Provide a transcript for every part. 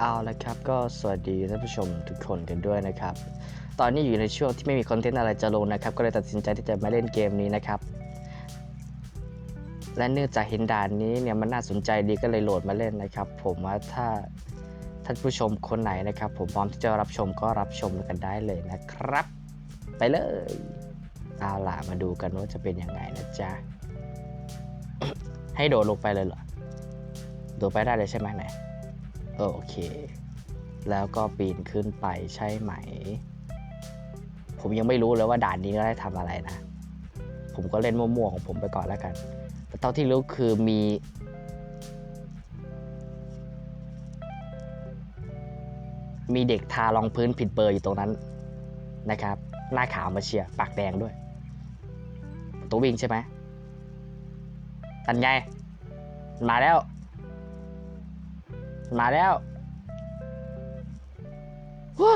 เอาละครับก็สวัสดีท่านผู้ชมทุกคนกันด้วยนะครับ ตอนนี้อยู่ในช่วงที่ไม่มีคอนเทนต์อะไรจะลงนะครับ ก็เลยตัดสินใจที่จะมาเล่นเกมนี้นะครับ และเนื่องจากเห็นด่านนี้เนี่ยมันน่าสนใจดีก็เลยโหลดมาเล่นนะครับ ผมว่าถ้าท่านผู้ชมคนไหนนะครับ ผมพร้อมที่จะรับชมก็รับชมกันได้เลยนะครับ ไปเลยเอาล่ะมาดูกันว่าจะเป็นยังไงนะจ๊ะให้โดดลงไปเลยเหรอโดดไปได้เลยใช่ไหมไหน โอเค แล้วก็ปีนขึ้นไปใช่ไหม ผมยังไม่รู้เลยว่าด่านนี้ก็ได้ทำอะไรนะ ผมก็เล่นมั่วๆของผมไปก่อนแล้วกัน แต่เท่าที่รู้คือมีมีเด็กทารองพื้นผิดเบอร์อยู่ตรงนั้นนะครับ หน้าขาวมาเชียร์ปากแดงด้วยตัววิ่งใช่ไหมตันไงมันมาแล้ว มาแล้วว้า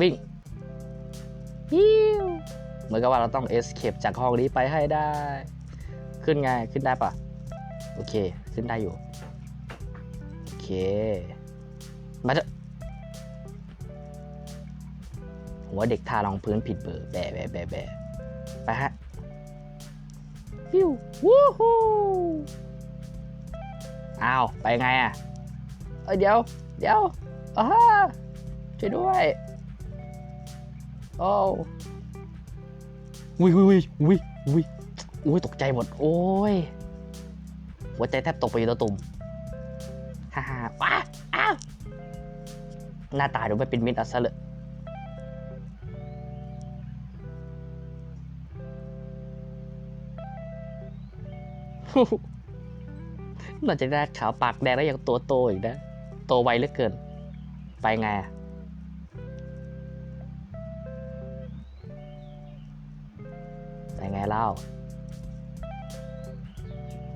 วิ่งฮิวเหมือนกับว่าเราต้อง escape จากห้องนี้ไปให้ได้ ขึ้นไงขึ้นได้ปะโอเค ขึ้นได้อยู่ โอเค มาเถอะผมว่าเด็กทารองพื้นผิดเบอร์แบะแบะแบะแบะไปฮะฟิววู้ฮู้อ้าว ไปไงอะ เอ้ยเดี๋ยว เดี๋ยวอ้าช่วยด้วยโอ้วิววิววิววิวิตกใจหมด โอ้ย หัวใจแทบตกไปอยู่ตะตุ่มฮ่าฮ่าว้าอ้าวหน้าตาดูไม่เป็นมิตรอาซะเลยหลังจากได้ขาวปากแดงแล้วยังตัวโตอีกนะ โตไวเหลือเกิน ไปไงไปไงเล่า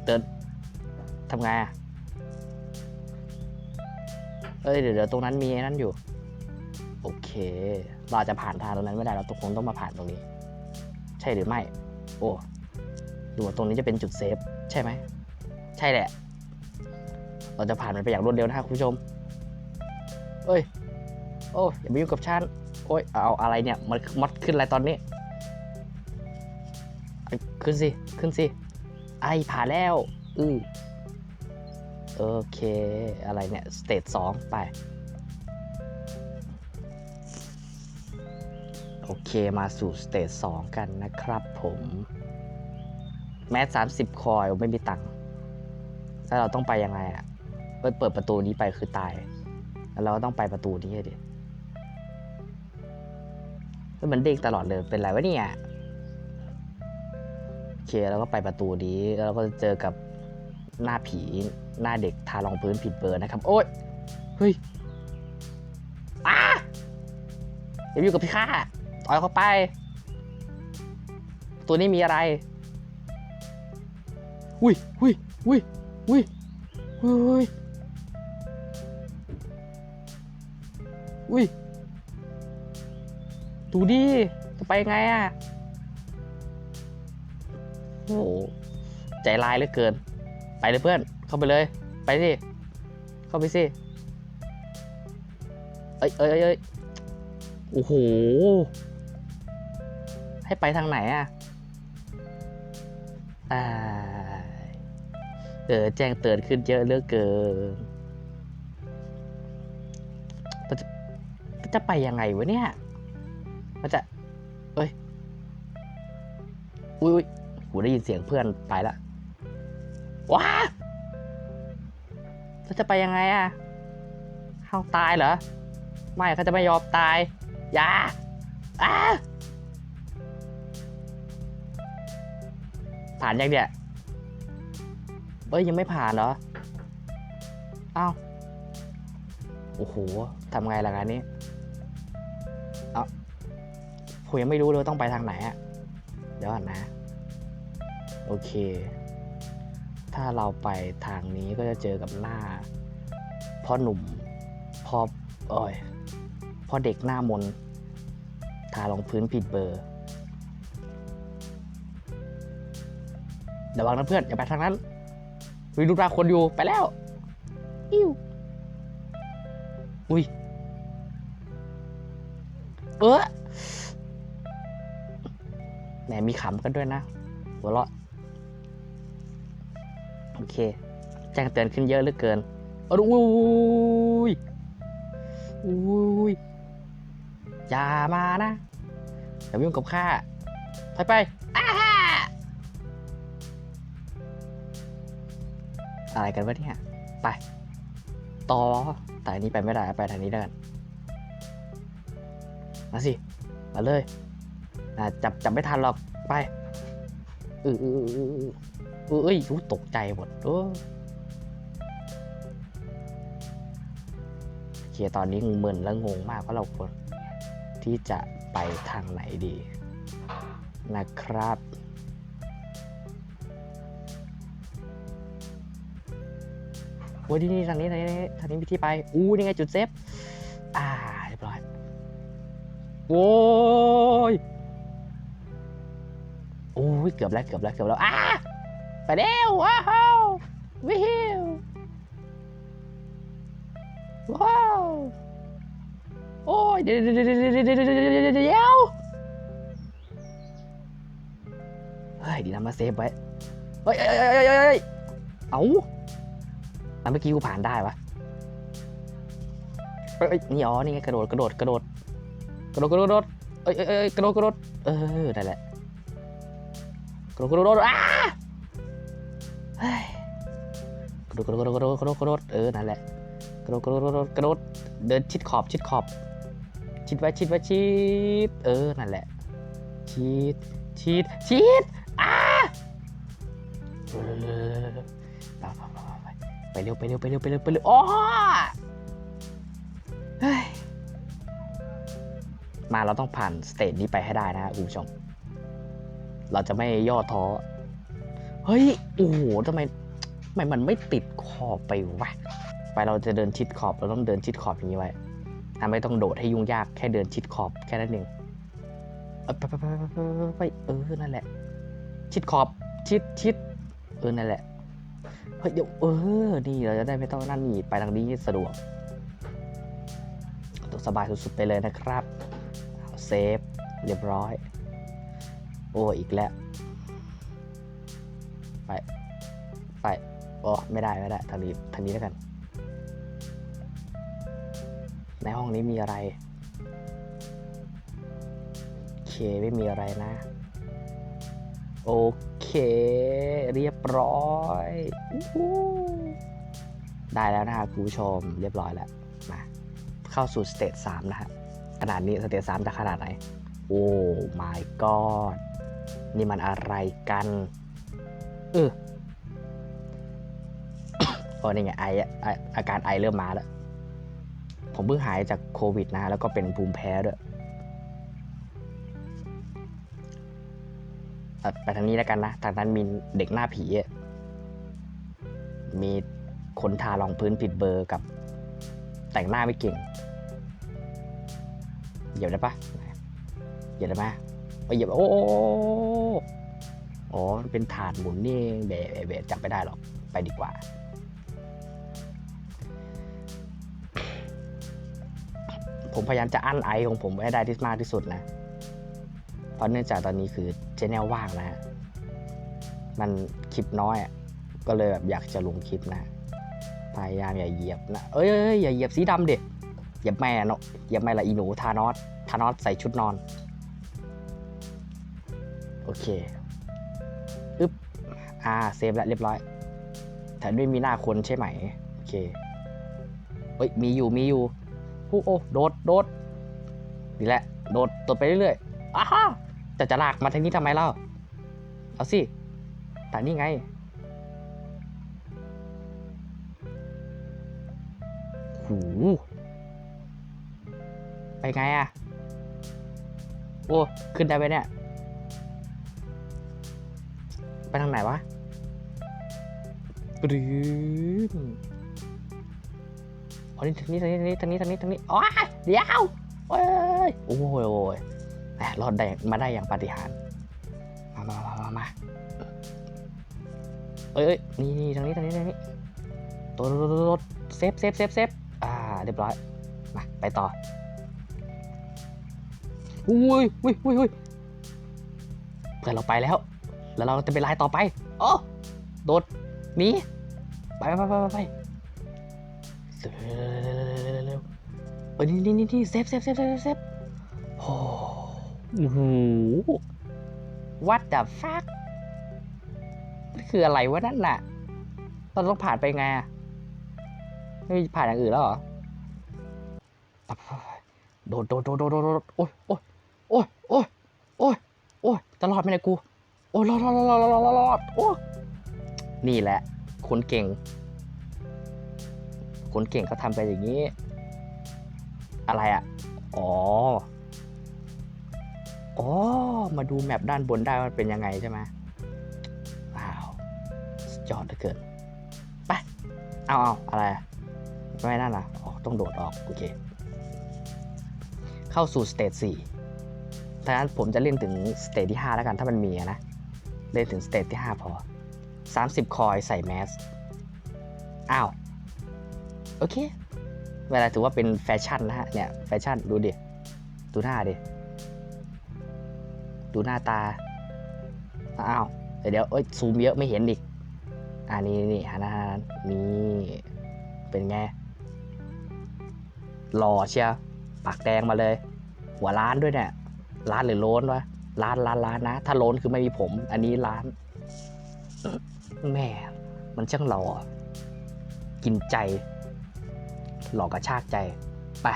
เตินทำไงอะเอ้ยเดี๋ยวเดี๋ยวตรงนั้นมีไอ้นั่นอยู่ โอเค เราจะผ่านทางตรงนั้นไม่ได้เราต้องคงต้องมาผ่านตรงนี้ ใช่หรือไม่ โอ้ดูว่าตรงนี้จะเป็นจุดเซฟ ใช่ไหม ใช่แหละ เราจะผ่านมันไปอย่างรวดเร็วนะครับคุณผู้ชม เอ้ย โอ้ยอย่ามายุ่งกับฉันโอ้ย เอาอะไรเนี่ย มันมัดขึ้นอะไรตอนนี้ ขึ้นสิ ขึ้นสิ ไอ้ผ่านแล้ว อือโอเค อะไรเนี่ย สเตจสองไป โอเค มาสู่สเตจสองกันนะครับผม แม้สามสิบคอยไม่มีตังค์แล้วเราต้องไปยังไงอะ เปิดเปิดประตูนี้ไปคือตาย แล้วเราก็ต้องไปประตูนี้ดิแล้วมันเด้งตลอดเลยเป็นไรวะเนี่ยโอเคแล้วก็ไปประตูนี้แล้วเราก็จะเจอกับหน้าผีหน้าเด็กทารองพื้นผิดเบอร์นะครับ โอ๊ยเฮ้ยอ้าอย่าอยู่กับพี่ข้าต่อยเข้าไป ตัวนี้มีอะไร อุ้ยอุ้ยอุ้ยอุ้ยอุ้ย อุ้ย ดูดิ จะไปไงอะ โอ้โหใจลายเหลือเกิน ไปเลยเพื่อน เข้าไปเลย ไปสิ เข้าไปสิ เอ้ยเอ้ยเอ้ยโอ้โห ให้ไปทางไหนอะอ่าเออแจ้งเตือนขึ้นเยอะเหลือเกิน จะไปยังไงวะเนี่ย มันจะเอ้ย อุ้ยหูได้ยินเสียงเพื่อนไปละ ว้าเราจะไปยังไงอะเขาตายเหรอ ไม่เขาจะไม่ยอมตาย อย่าอ้าผ่านยังเนี่ยเอ้ยยังไม่ผ่านเหรอ อ้าว โอ้โหทำไงล่ะงานนี้ ผมยังไม่รู้เลยว่าต้องไปทางไหนอะเดี๋ยวก่อนนะ โอเค ถ้าเราไปทางนี้ก็จะเจอกับหน้าพ่อหนุ่มพ่ออ้ยพ่อเด็กหน้ามนทารองพื้นผิดเบอร์ระวังนะเพื่อนอย่าไปทางนั้นมีลูกตาคนอยู่ไปแล้ว อิ้วอุ้ย เออ แหมมีขำกันด้วยนะ หัวเราะ โอเค แจ้งเตือนขึ้นเยอะเหลือเกินโอ้ยอุ้ยอย่ามานะอย่ามายุ่งกับข้าถอยไปอะไรกันวะเนี่ย ไป ต่อ แต่อันนี้ไปไม่ได้ ไปทางนี้แล้กันมาสิ มาเลย อ่าจับจับไม่ทันหรอกไปเออเออเออเออเอ้ยรู้ตกใจหมดโอ้เคตอนนี้มึนและงงมากเพราะเราควรที่จะไปทางไหนดี นะครับโอ้ยนี่นี่ทางนี้ทางนี้ทางนี้มีที่ไป อู้นี่ไงจุดเซฟ อ่า เรียบร้อยโอ้ โอ้ยเกือบแล้วเกือบแล้วเกือบแล้วอะไปเร็วว้าววิฮิวว้าวโอ้ยเดี๋ยวเดี๋ยวเดี๋ยวเดี๋ยวเดี๋ยวเฮ้ยดีนะมาเซฟไว้เฮ้ยเฮ้ยเฮ้ยเฮ้ยเอ้าเมื่อกี้กูผ่านได้ปะเอ้ยนี่อ๋อนี่ไงกระโดดกระโดดกระโดดกระโดดกระโดดเอ้ยเอ้ยกระโดดกระโดดเออได้แหละ กระโดดกระโดดกระโดดอ้าเฮ้ยกระโดดกระโดดกระโดดกระโดดกระโดดเออนั่นแหละกระโดดกระโดดกระโดดกระโดดเดินชิดขอบชิดขอบ ชิดไว้ชิดไว้ชิดเออนั่นแหละ ชิดชิดชิดอ้าเร็วเร็วเร็วเร็วเร็วไปเร็วไปเร็วไปเร็วไปเร็วไปเร็วอ๋อเฮ้ยมาเราต้องผ่านสเตจนี้ไปให้ได้นะฮะคุณผู้ชม เราจะไม่ย่อท้อ เฮ้ย โอ้โหทำไมทำไมมันไม่ติดขอบไปวะ ไปเราจะเดินชิดขอบ เราต้องเดินชิดขอบอย่างนี้ไว้ทำไม่ต้องโดดให้ยุ่งยาก แค่เดินชิดขอบแค่นั้นเองเออไปไปไปไปเออ นั่นแหละ ชิดขอบ ชิดชิดเออ นั่นแหละ เฮ้ย เดี๋ยว เออ นี่เราจะได้ไม่ต้องนั่นนี่ ไปทางนี้สะดวกตัวสบายสุดๆไปเลยนะครับ เซฟ เรียบร้อย โอ้อีกแล้ว ไป ไปโอ้ไม่ได้ไม่ได้ทางนี้ทางนี้แล้วกัน ในห้องนี้มีอะไร เคไม่มีอะไรนะ โอเค เรียบร้อยอได้แล้วนะครับคุณผู้ชมเรียบร้อยแล้วมาเข้าสู่สเตจสามนะฮะขนาดนี้สเตจสามจะขนาดไหน โอ้ my god นี่มันอะไรกันเออโอ้นี่ไงไออะไออาการไอเริ่มมาแล้ว ผมเพิ่งหายจากโควิดนะฮะแล้วก็เป็นภูมิแพ้ด้วยเอ่อไปทางนี้แล้วกันนะ ทางนั้นมีเด็กหน้าผีอะมีคนทารองพื้นผิดเบอร์กับแต่งหน้าไม่เก่ง เหยียบได้ปะเหยียบได้ไหมไปเหยียบ โอ้โอ๋อเป็นถาดหมุนนี่เบะเบะจับไม่ได้หรอกไปดีกว่า ผมพยายามจะอั้นไอของผมไว้ให้ได้ที่มากที่สุดนะ เพราะเนื่องจากตอนนี้คือเจเนลว่างนะฮะมันคลิปน้อยก็เลยแบบอยากจะลงคลิปนะพยายามอย่าเหยียบนะ เอ้ยอย่าเหยียบสีดำเดิเหยียบแม่เนาะเหยียบแม่ละอีหนูทานอสทานอสใส่ชุดนอน โอเค อ่าเซฟแล้วเรียบร้อยแต่ด้วยมีหน้าคนใช่ไหม โอเคเฮ้ยมีอยู่มีอยู่โอ้โอ้โดดโดดนี่แหละ โดดโดไปเรื่อยๆอ้าฮะจะลากมาทางนี้ทำไมเล่า เอาสิแต่นี่ไง หู ไปไงอะโอ้ ขึ้นได้ไหมเนี่ย ไปทางไหนวะ ปรื้มอ๋อนี่ทางนี้ทางนี้ทางนี้ทางนี้ทางนี้อ๋อเดี๋ยวโอ้ยโอ้ยโอ้ยแหมรอดได้มาได้อย่างปาฏิหาริย์มามามามามาเอ้ยเอ้ยนี่นี่ทางนี้ทางนี้ทางนี้ตัวรถรถเซฟเซฟเซฟเซฟอ่าเรียบร้อยมาไปต่ออุ้ยอุ้ยอุ้ยอุ้ยเพื่อนเราไปแล้ว แล้วเราจะไปไลน์ต่อไปโอ้โดด หนีไปไปไปไปไปเร็วเออนี่นี่นี่นี่เซฟเซฟเซฟเซฟเซฟโอ้โห what the fuck นี่คืออะไรวะนั่นน่ะเราต้องผ่านไปไงอะไม่มีผ่านอย่างอื่นแล้วเหรอโดดโดดโดดโดดโดดโอ้ยโอ้ยโอ้ยโอ้ยโอ้ยโอ้ยจะรอดไมเนี่ยกู โอ้ยรอดรอดรอดรอดรอดรอดรอดโอ้ย นี่แหละ คนเก่ง คนเก่งเขาทำไปอย่างนี้ อะไรอะ อ๋อ อ๋อ มาดูแมปด้านบนได้ว่ามันเป็นยังไงใช่ไหมว้าวสุดยอดเหลือเกินไปเอาเอาอะไรไม่นั่นนะอ๋อต้องโดดออก โอเค เข้าสู่สเตจสี่ถ้างั้นผมจะเล่นถึงสเตจที่ 5 แล้วกันถ้ามันมีนะ เล่นถึงสเตจที่ 5 พอ 30 คอยใส่แมส อ้าว โอเค เวลาถือว่าเป็นแฟชั่นนะฮะ เนี่ย แฟชั่นดูดิ ดูหน้าดิ ดูหน้าตา อ้าว เดี๋ยวเดี๋ยวเอ้ย ซูมเยอะไม่เห็นอีกอ่านี่นี่ฮานานี่ เป็นไง หล่อเชียวปากแดงมาเลย หัวล้านด้วยเนี่ยล้านหรือโล้นวะล้านล้านล้านนะ ถ้าโล้นคือไม่มีผม อันนี้ล้าน แม่ มันช่างหล่อกินใจ หลอกกระชากใจ ไป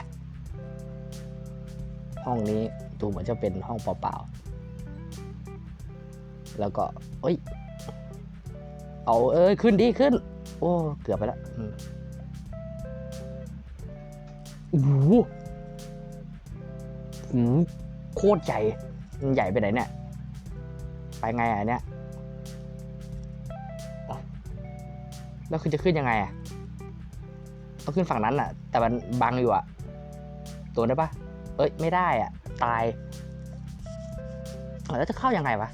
ห้องนี้ดูเหมือนจะเป็นห้องเปล่าๆ แล้วก็เอ้ย เอาเอ้ย ขึ้นดีขึ้น โอ้ เกือบไปแล้วโอ้โหโอ้โคตรใหญ่มันใหญ่ไปไหนเนี่ย ไปไงอะเนี่ย แล้วคือจะขึ้นยังไงอะต้องขึ้นฝั่งนั้นอะ แต่มันบังอยู่อะ ตัวได้ปะเอ้ยไม่ได้อะ ตายแล้วจะเข้ายังไงวะ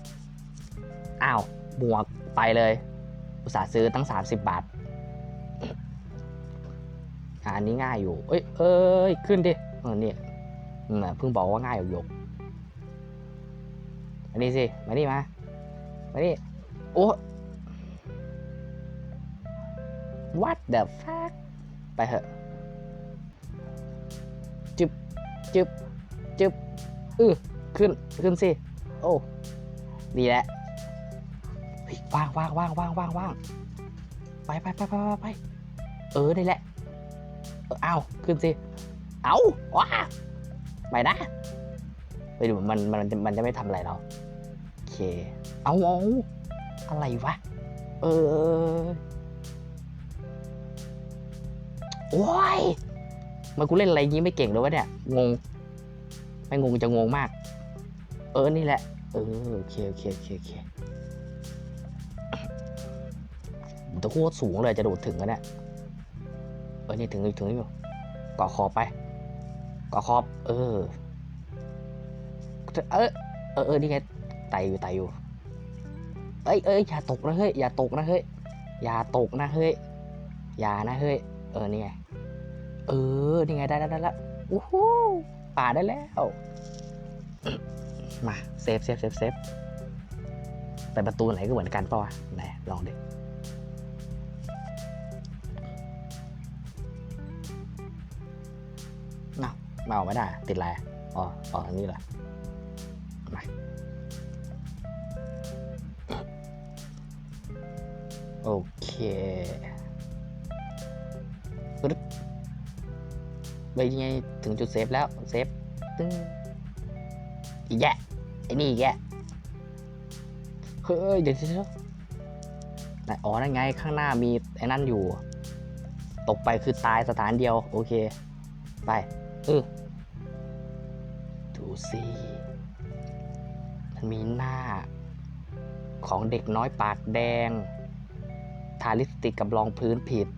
อ้าวหมวกไปเลย อุตส่าห์ซื้อตั้ง 30 บาทอันนี้ง่ายอยู่ เอ้ย เอ้ย ขึ้นดิเออเนี่ยเพิ่งบอกว่าง่ายอยู่ยก อันนี้สิ มานี่มา มานี่ โอ้ what the fuck ไปเถอะจึบจึบจึบอือขึ้น ขึ้นสิ โอ้ดีแหละเฮ้ยว่างว่างว่างว่างว่างว่างไปไปไปไปไปไปเออนี่แหละเออเอาขึ้นสิ เอาว้าไม่นะไปดูมันมันมันมันจะไม่ทำอะไรเราโอเค เอาเอาอะไรวะ เออ โอ้ยมันกูเล่นอะไรงี้ไม่เก่งเลยวะเนี่ย งง ไม่งงจะงงมาก เออ นี่แหละ เออ โอเค โอเค โอเคโอเคมันจะโคตรสูงเลยจะโดดถึงกันเนี่ยเออ นี่ถึงอยู่ถึงอยู่เกาะขอไปเกาะขอบเออเออ เออ เออ นี่ไง ไต่อยู่ไต่อยู่ เอ้ยเอ้ยอย่าตกนะเฮ้ย อย่าตกนะเฮ้ย อย่าตกนะเฮ้ย อย่านะเฮ้ย เออ นี่ไง เออ นี่ไงได้ได้ได้แล้วโอ้โหป่าได้แล้ว มาเซฟเซฟเซฟเซฟแต่ประตูไหนก็เหมือนกันป่าวะไหนลองดิเนามาออกไม่ได้ ติดอะไรอะอ๋อออกทางนี้เหรอมาโอเค ไปยังไงถึงจุดเซฟแล้วเซฟตึ้งอีกแยะไอ้นี่อีกแยะเฮ้ยเดี๋ยวเดี๋ยวเดี๋ยอ๋อนั่นไงข้างหน้ามีไอ้นั่นอยู่ ตกไปคือตายสถานเดียว โอเค ไปเออดูสิมันมีหน้า ของเด็กน้อยปากแดงทาลิปสติกกับรองพื้นผิด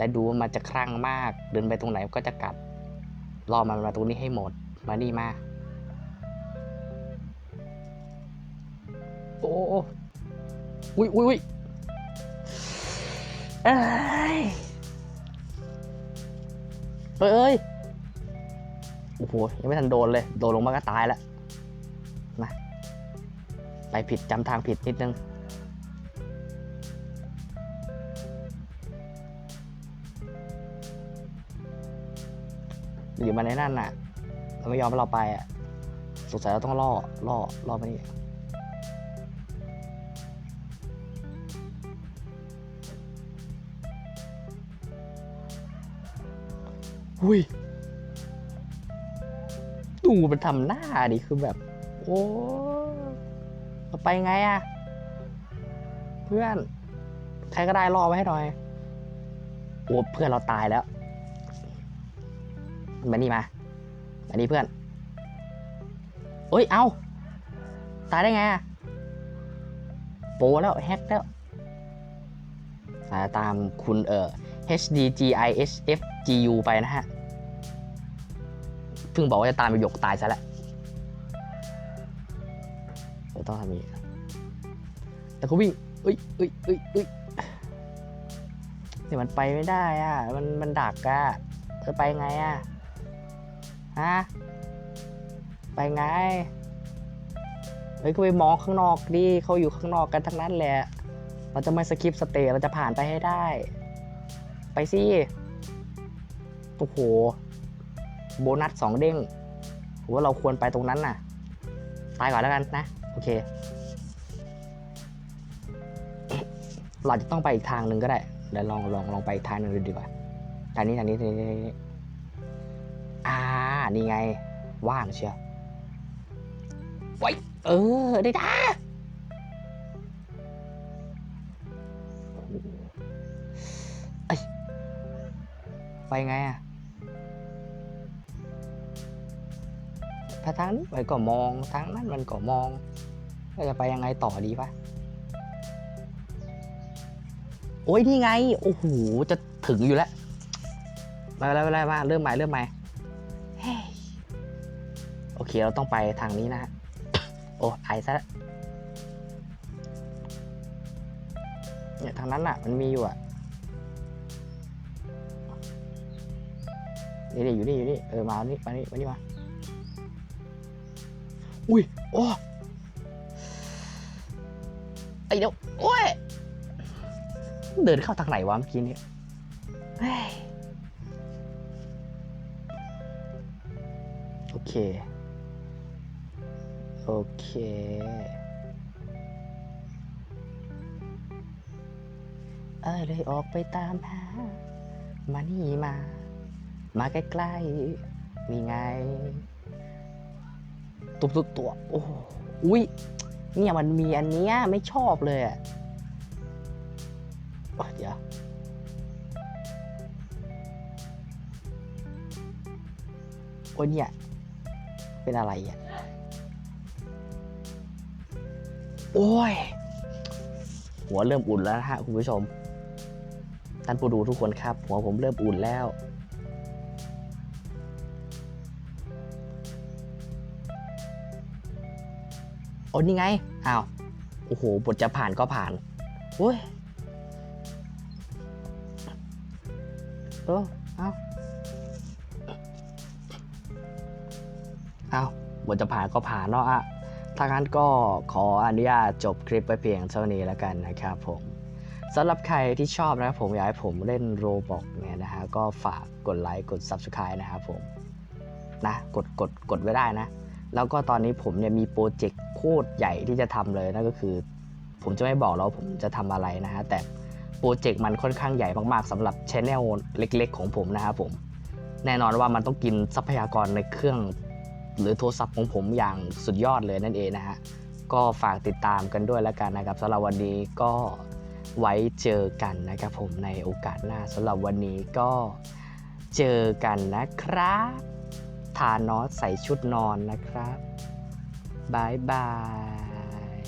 และดูว่ามันจะคลั่งมาก เดินไปตรงไหนก็จะกัดรอมันมาตรงนี้ให้หมด มานี่มา โอ้อุ้ยอุ้ยอุ้ยเอ้ยเอ้ยโอ้โหยังไม่ทันโดนเลย โดนลงมาก็ตายแล้วนะไปผิดจำทางผิดนิดนึง หรือมันในนั่นน่ะมันไม่ยอมให้เราไปอะสงสัยเราต้องล่อล่อล่อไปนี่หุยดูมันทำหน้าดิคือแบบ โอ้เราไปไงอะเพื่อน ใครก็ได้รอไว้ให้หน่อยโอ้เพื่อนเราตายแล้ว มานี่มามานี่เพื่อนเอ้ย เอาตายได้ไงอะโปแล้วแฮกแล้วอ่าตามคุณเอ่อ HDGIHFGU ไปนะฮะ เพิ่งบอกว่าจะตามไปหยกตายซะแล้วเดี๋ยวต้องทำอีกแต่เขาวิ่งเอ้ยเอ้ยเอ้ยเอ้ยเนี่ยมันไปไม่ได้อะ มันมันดักอะเธอไปไงอะ ฮะ ไปไง เฮ้ยก็ไปมองข้างนอกดิเขาอยู่ข้างนอกกันทั้งนั้นแหละ เราจะไม่สคิปสเตจเราจะผ่านไปให้ได้ ไปสิ โอ้โห โบนัสสองเด้งผมว่าเราควรไปตรงนั้นน่ะ ตายก่อนแล้วกันนะ โอเค เราจะต้องไปอีกทางหนึ่งก็ได้เดี๋ยวลองลองลองไปอีกทางหนึ่งดูดีกว่าทางนี้ทางนี้ทางนี้ทางนี้ นี่ไง ว่างเชียวไว้เออ ได้ด้าเอ้ยไปไงอะถ้าทางนี้ไปก็มองทางนั้นมันก็มองก็จะไปยังไงต่อดีปะโอ้ยนี่ไง โอ้โห จะถึงอยู่แล้ว มาแล้วมาเริ่มใหม่เริ่มใหม่ โอเค เราต้องไปทางนี้นะฮะ โอ้ไอซะเนี่ยทางนั้นอะ มันมีอยู่อะ นี่นี่อยู่นี่อยู่นี่ เออ มา นี่ มานี่มานี่มา อุ้ย โอ้ไอเดี๋ยวโอ้ย เดินเข้าทางไหนวะเมื่อกี้นี้เฮ้ย เค โอเค เอ้ยเลยออกไปตามหา มานี่มา มาใกล้ๆ นี่ไง ตุบๆตัว โอ้อุ้ย เนี่ยมันมีอันเนี้ยไม่ชอบเลยอะเดี๋ยวโอ้เนี่ย เป็นอะไรอะ โอ้ย หัวเริ่มอุ่นแล้วนะฮะคุณผู้ชม ท่านผู้ดูทุกคนครับ หัวผมเริ่มอุ่นแล้ว โอ้นี่ไง อ้าว โอ้โห บทจะผ่านก็ผ่าน โอ้ย เออ เอา บทจะผ่านก็ผ่านเนาะอะถ้างั้นก็ขออนุญาตจบคลิปไปเพียงเท่านี้แล้วกันนะครับผมสำหรับใครที่ชอบนะครับผมอยากให้ผมเล่นโรบอกเนี่ยนะฮะก็ฝากกดไลค์กด Subscribe นะครับผมนะกดกดกดไว้ได้นะ แล้วก็ตอนนี้ผมเนี่ยมีโปรเจกต์โคตรใหญ่ที่จะทำเลยนั่นก็คือ ผมจะไม่บอกแล้วผมจะทำอะไรนะฮะแต่โปรเจกต์มันค่อนข้างใหญ่มากๆสำหรับช anel เล็ก ๆ ของผมนะครับผมแน่นอนว่ามันต้องกินทรัพยากรในเครื่อง หรือโทรศัพท์ของผมอย่างสุดยอดเลยนั่นเองนะฮะก็ฝากติดตามกันด้วยแล้วกันนะครับสำหรับวันนี้ก็ไว้เจอกันนะครับผมในโอกาสหน้าสำหรับวันนี้ก็เจอกันนะครับทานอสใส่ชุดนอนนะครับบายบาย